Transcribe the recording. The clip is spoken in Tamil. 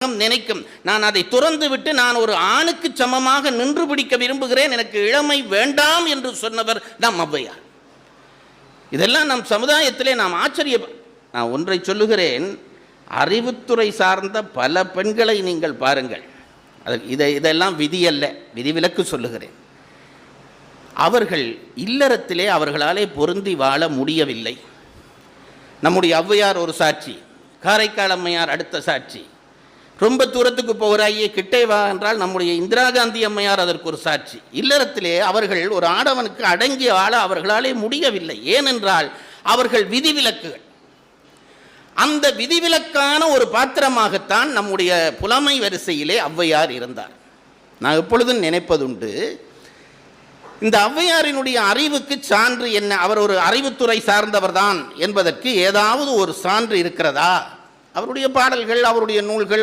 நினைக்கும். நான் அதை துறந்து விட்டு நான் ஒரு ஆணுக்கு சமமாக நின்று பிடிக்க விரும்புகிறேன். எனக்கு இளமை வேண்டாம் என்று சொன்னவர் நம் ஔவையார். இதெல்லாம் நம் சமுதாயத்திலே நாம் ஆச்சரிய நான் ஒன்றை சொல்லுகிறேன். அறிவுத்துறை சார்ந்த பல பெண்களை நீங்கள் பாருங்கள். அது இதை இதெல்லாம் விதி அல்ல. விதிவிலக்கு சொல்லுகிறேன். அவர்கள் இல்லறத்திலே அவர்களாலே பொருந்தி வாழ முடியவில்லை. நம்முடைய ஔவையார் ஒரு சாட்சி காரைக்கால் அம்மையார் அடுத்த சாட்சி. ரொம்ப தூரத்துக்கு போகிறாயே கிட்டே வா என்றால் நம்முடைய இந்திரா காந்தி அம்மையார் அதற்கு ஒரு சாட்சி. இல்லறத்திலே அவர்கள் ஒரு ஆடவனுக்கு அடங்கி ஆள அவர்களாலே முடியவில்லை. ஏனென்றால் அவர்கள் விதிவிலக்குகள். அந்த விதிவிலக்கான ஒரு பாத்திரமாகத்தான் நம்முடைய புலமை வரிசையிலே ஔவையார் இருந்தார். நான் எப்பொழுதும் நினைப்பதுண்டு இந்த ஔவையாரினுடைய அறிவுக்கு சான்று என்ன? அவர் ஒரு அறிவுத்துறை சார்ந்தவர் தான் என்பதற்கு ஏதாவது ஒரு சான்று இருக்கிறதா? அவருடைய பாடல்கள் அவருடைய நூல்கள்